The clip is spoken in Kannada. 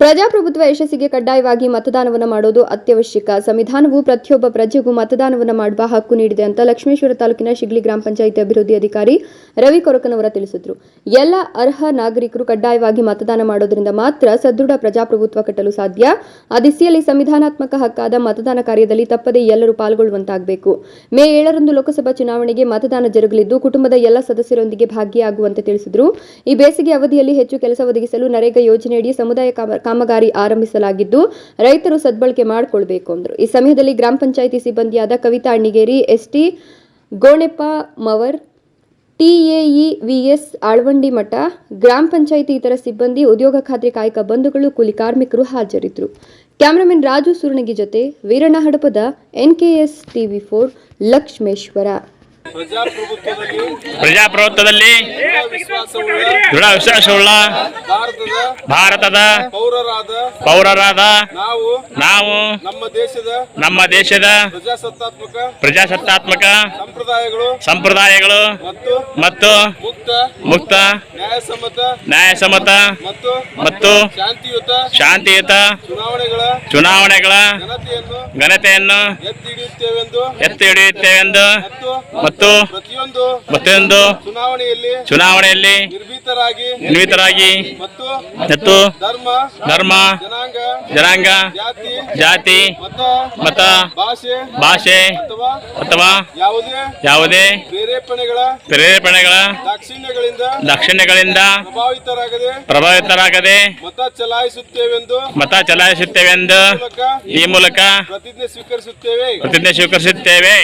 ಪ್ರಜಾಪ್ರಭುತ್ವ ಯಶಸ್ಸಿಗೆ ಕಡ್ಡಾಯವಾಗಿ ಮತದಾನವನ್ನು ಮಾಡೋದು ಅತ್ಯವಶ್ಯಕ. ಸಂವಿಧಾನವು ಪ್ರತಿಯೊಬ್ಬ ಪ್ರಜೆಗೂ ಮತದಾನವನ್ನು ಮಾಡುವ ಹಕ್ಕು ನೀಡಿದೆ ಅಂತ ಲಕ್ಷ್ಮೇಶ್ವರ ತಾಲೂಕಿನ ಶಿಗ್ಲಿ ಗ್ರಾಮ ಪಂಚಾಯಿತಿ ಅಭಿವೃದ್ಧಿ ಅಧಿಕಾರಿ ರವಿ ಕೊರಕನವರ ತಿಳಿಸಿದರು. ಎಲ್ಲ ಅರ್ಹ ನಾಗರಿಕರು ಕಡ್ಡಾಯವಾಗಿ ಮತದಾನ ಮಾಡೋದ್ರಿಂದ ಮಾತ್ರ ಸದೃಢ ಪ್ರಜಾಪ್ರಭುತ್ವ ಕಟ್ಟಲು ಸಾಧ್ಯ. ಆ ದಿಸೆಯಲ್ಲಿ ಸಂವಿಧಾನಾತ್ಮಕ ಹಕ್ಕಾದ ಮತದಾನ ಕಾರ್ಯದಲ್ಲಿ ತಪ್ಪದೇ ಎಲ್ಲರೂ ಪಾಲ್ಗೊಳ್ಳುವಂತಾಗಬೇಕು. ಮೇ ಏಳರಂದು ಲೋಕಸಭಾ ಚುನಾವಣೆಗೆ ಮತದಾನ ಜರುಗಲಿದ್ದು, ಕುಟುಂಬದ ಎಲ್ಲ ಸದಸ್ಯರೊಂದಿಗೆ ಭಾಗಿಯಾಗುವಂತೆ ತಿಳಿಸಿದರು. ಈ ಬೇಸಿಗೆ ಅವಧಿಯಲ್ಲಿ ಹೆಚ್ಚು ಕೆಲಸ ಒದಗಿಸಲು ನರೇಗಾ ಯೋಜನೆಯಡಿ ಸಮುದಾಯ ಕಾಮಗಾರಿ ಆರಂಭಿಸಲಾಗಿದ್ದು, ರೈತರು ಸದ್ಬಳಕೆ ಮಾಡಿಕೊಳ್ಬೇಕು ಅಂದರು. ಈ ಸಮಯದಲ್ಲಿ ಗ್ರಾಮ ಪಂಚಾಯಿತಿ ಸಿಬ್ಬಂದಿಯಾದ ಕವಿತಾ ಅಣ್ಣಿಗೇರಿ, ಎಸ್ಟಿ ಗೋಣೆಪ್ಪ ಮವರ್ ಟಿಎಇ ವಿಎಸ್ ಆಳ್ವಂಡಿ ಮಠ, ಗ್ರಾಮ ಪಂಚಾಯಿತಿ ಇತರ ಸಿಬ್ಬಂದಿ, ಉದ್ಯೋಗ ಖಾತ್ರಿ ಕಾಯಕ ಬಂಧುಗಳು, ಕೂಲಿ ಕಾರ್ಮಿಕರು ಹಾಜರಿದ್ದರು ಕ್ಯಾಮರಾಮನ್ ರಾಜು ಸುರ್ಣಗಿ ಜೊತೆ Veeranna Hadapad NKS TV four Lakshmeshwar. ಪ್ರಜಾಪ್ರಭುತ್ವದಲ್ಲಿ ಪ್ರಜಾಪ್ರಭುತ್ವದಲ್ಲಿ ವಿಶ್ವಾಸವುಳ್ಳ ದೃಢ ವಿಶ್ವಾಸವುಳ್ಳ ಭಾರತದ ಪೌರರಾದ ಪೌರರಾದ ನಾವು ನಾವು ನಮ್ಮ ದೇಶದ ನಮ್ಮ ದೇಶದ ಪ್ರಜಾಸತ್ತಾತ್ಮಕ ಪ್ರಜಾಸತ್ತಾತ್ಮಕ ಸಂಪ್ರದಾಯಗಳು ಸಂಪ್ರದಾಯಗಳು ಮತ್ತು ಮತ್ತು ಮುಕ್ತ ಮುಕ್ತ ನ್ಯಾಯಸಮ್ಮತ ನ್ಯಾಯಸಮ್ಮತ ಮತ್ತು ಮತ್ತು ಶಾಂತಿಯುತ ಶಾಂತಿಯುತ ಚುನಾವಣೆಗಳ ಚುನಾವಣೆಗಳ ಘನತೆಯನ್ನು ಎತ್ತಿ ಹಿಡಿಯುತ್ತೇವೆಂದು? ಮತ್ತು? ಮತ್ತು ಪ್ರತಿಯೊಂದು ಪ್ರತಿಯೊಂದು ಚುನಾವಣೆಯಲ್ಲಿ ಚುನಾವಣೆಯಲ್ಲಿ ನಿರ್ಭೀತರಾಗಿ ನಿರ್ಮಿತರಾಗಿ ಮತ್ತು ಮತ್ತು ಧರ್ಮ ಧರ್ಮ ಜನಾಂಗ ಜನಾಂಗ ಜಾತಿ ಜಾತಿ ಮತ ಮತ ಭಾಷೆ ಭಾಷೆ ಅಥವಾ ಅಥವಾ ಯಾವುದೇ ಯಾವುದೇ ಪ್ರೇರೇಪಣೆಗಳ ಪ್ರೇರೇಪಣೆಗಳ ದಾಕ್ಷಿಣ್ಯಗಳಿಂದ ದಾಕ್ಷಿಣ್ಯಗಳಿಂದ ಪ್ರಭಾವಿತರಾಗದೆ ಪ್ರಭಾವಿತರಾಗದೆ ಮತ ಚಲಾಯಿಸುತ್ತೇವೆಂದು ಮತ ಚಲಾಯಿಸುತ್ತೇವೆಂದು ಈ ಮೂಲಕ ಪ್ರತಿಜ್ಞೆ ಸ್ವೀಕರಿಸುತ್ತೇವೆ. ಪ್ರತಿಜ್ಞೆ ಸ್ವೀಕರಿಸುತ್ತೇವೆ.